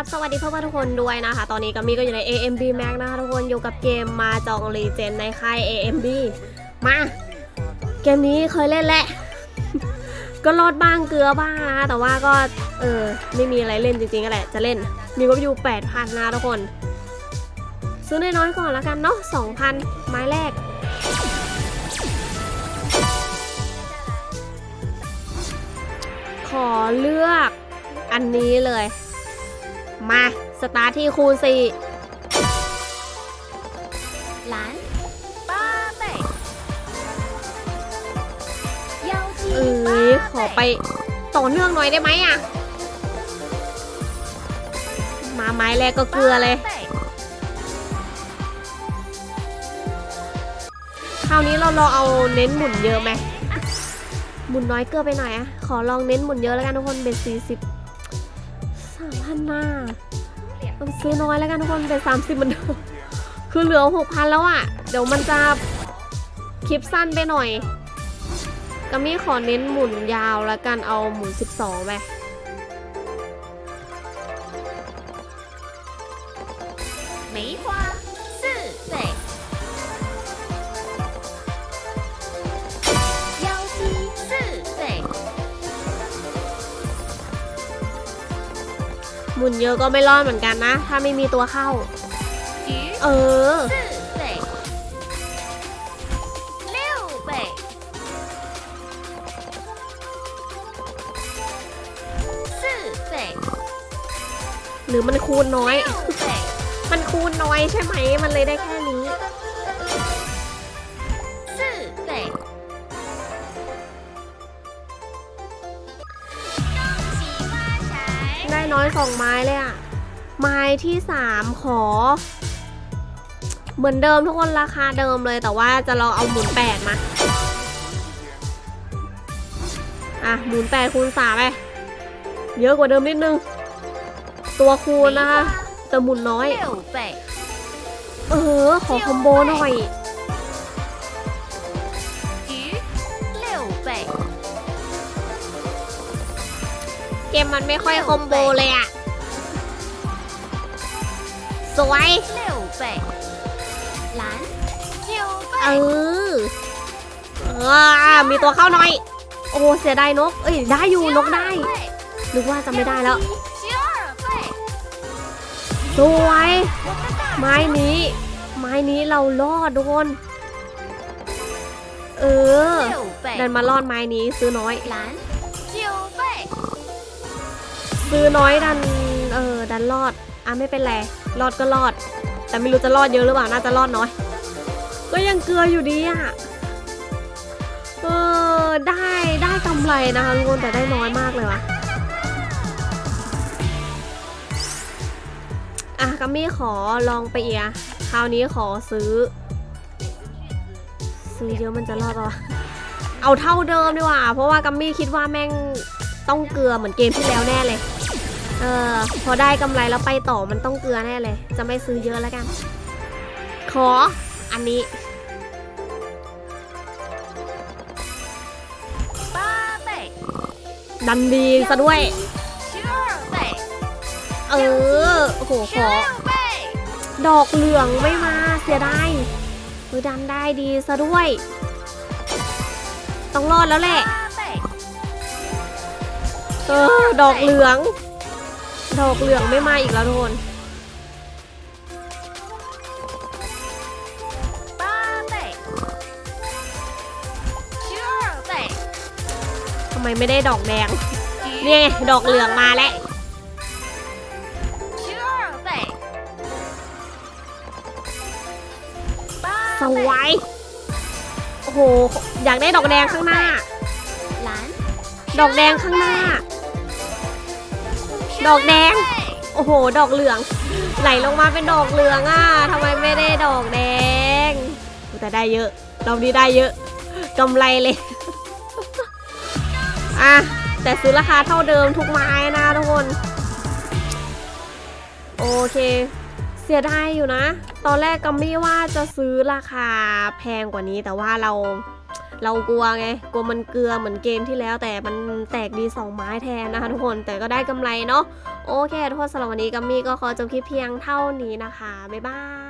บสวัสดีเพื่อนๆทุกคนด้วยนะคะ ตอนนี้กัมมี่ก็อยู่ใน AMB Max นะคะทุกคนอยู่กับเกมมาจองรีเจนในค่าย AMB มา เกมนี้เคยเล่นแหละ ก็รอดบ้างเกลือบ้างนะคะแต่ว่าก็เออไม่มีอะไรเล่นจริงๆก็แหละ จะเล่น มีงบอยู่8,000นะทุกคน ซื้อน้อยๆก่อนแล้วกันเนาะ2,000 ไม้แรกขอเลือกอันนี้เลย มา สตาร์ทที่คูณสี่หล้านป้าเต้เอ้ยขอไปต่อเนื่องหน่อยได้ไหมอะ มาไม้แรกก็เกลือเลย คราวนี้เราลองเอาเน้นหมุนเยอะไหมหมุนน้อยเกลือไปหน่อยอะขอลองเน้นหมุนเยอะแล้วกันทุกคนเป็สิบ สามพันหน้าต้องซื้อน้อยแล้วกันทุกคนเป็นสามสิบเหมือนเดิมคือเหลือหกพันแล้วอะเดี๋ยวมันจะคลิปสั้นไปหน่อยกัมมี่ขอเน้นหมุนยาวแล้วกันเอาหมุนสิบสองไป มุนเยอะก็ไม่รอดเหมือนกันนะ ถ้าไม่มีตัวเข้า เออหรือมันคูณน้อย มันคูณน้อยใช่ไหม มันเลยได้แค่นี้ ได้น้อยสองไม้เลยอะไม้ที่สามขอ เหมือนเดิมทุกคนราคาเดิมเลยแต่ว่าจะลองเอาหมุนแปดมา อะหมุนแปดคูณสามไป เยอะกว่าเดิมนิดนึง ตัวคูณนะคะแต่หมุนน้อย，เออ ขอคอมโบหน่อย เกมมันไม่ค่อยคอมโบเลยอะสวย 六倍，蓝九 เอ 倍， อเออ มีตัวเข้าหน่อย โอ้เสียดายนก เอ้ย ได้อยู่นกได้ 十二倍 นึกว่าจะไม่ได้แล้ว 十二倍， สวย 我的大 ไม้นี้ ไม้นี้เรารอดทุกคน เออ 六 ดัน 倍， มารอดไม้นี้ซื้อน้อย 蓝九倍， ซื้อน้อยดันเออดันรอดอะไม่เป็นไรรอดก็รอด แต่ไม่รู้จะรอดเยอะหรือเปล่าน่าจะรอดน้อย ก็ยังเกลืออยู่ดีอะเออได้ได้กำไรนะคะทุกคนแต่ได้น้อยมากเลยว่ะอะกัมมี่ขอลองไปเอียคราวนี้ขอซื้อ ซื้อเยอะมันจะรอดปะวะเอาเท่าเดิมดีกว่า เพราะว่ากัมมี่คิดว่าแม่งต้องเกลือเหมือนเกมที่แล้วแน่เลย ออพอได้กำไรแล้วไปต่อมันต้องเกลือแน่เลย จะไม่ซื้อเยอะแล้วกัน ขออันนี้ดันดีซะด้วย เออ โอ้โห ขอ ดอกเหลืองไม่มาเสียดายเอดันได้ดีซะด้วย ต้องรอดแล้วแหละ เออ ดอกเหลือง ดอกเหลืองไม่มาอีกแล้วทุกคนทำไมไม่ได้ดอกแดง เนี่ยดอกเหลืองมาแล้วสวยโอ้โห อยากได้ดอกแดงข้างหน้า ดอกแดงข้างหน้า ดอกแดง โอ้โห ดอกเหลือง ไหลลงมาเป็นดอกเหลืองอะทำไมไม่ได้ดอกแดง แต่ได้เยอะรอบนี้ได้เยอะกำไรเลย อะ แต่ซื้อราคาเท่าเดิมทุกไม้นะทุกคน โอเค เสียดายอยู่นะ ตอนแรกกัมมี่ว่าจะซื้อราคาแพงกว่านี้แต่ว่าเรา เรากลัวไง กลัวมันเกลือเหมือนเกมที่แล้ว แต่มันแตกดี 2 ไม้แทนนะคะทุกคน แต่ก็ได้กำไรเนาะ โอเคทุกคนสำหรับวันนี้กัมมี่ก็ขอจบคลิปเพียงเท่านี้นะคะ บ๊ายบาย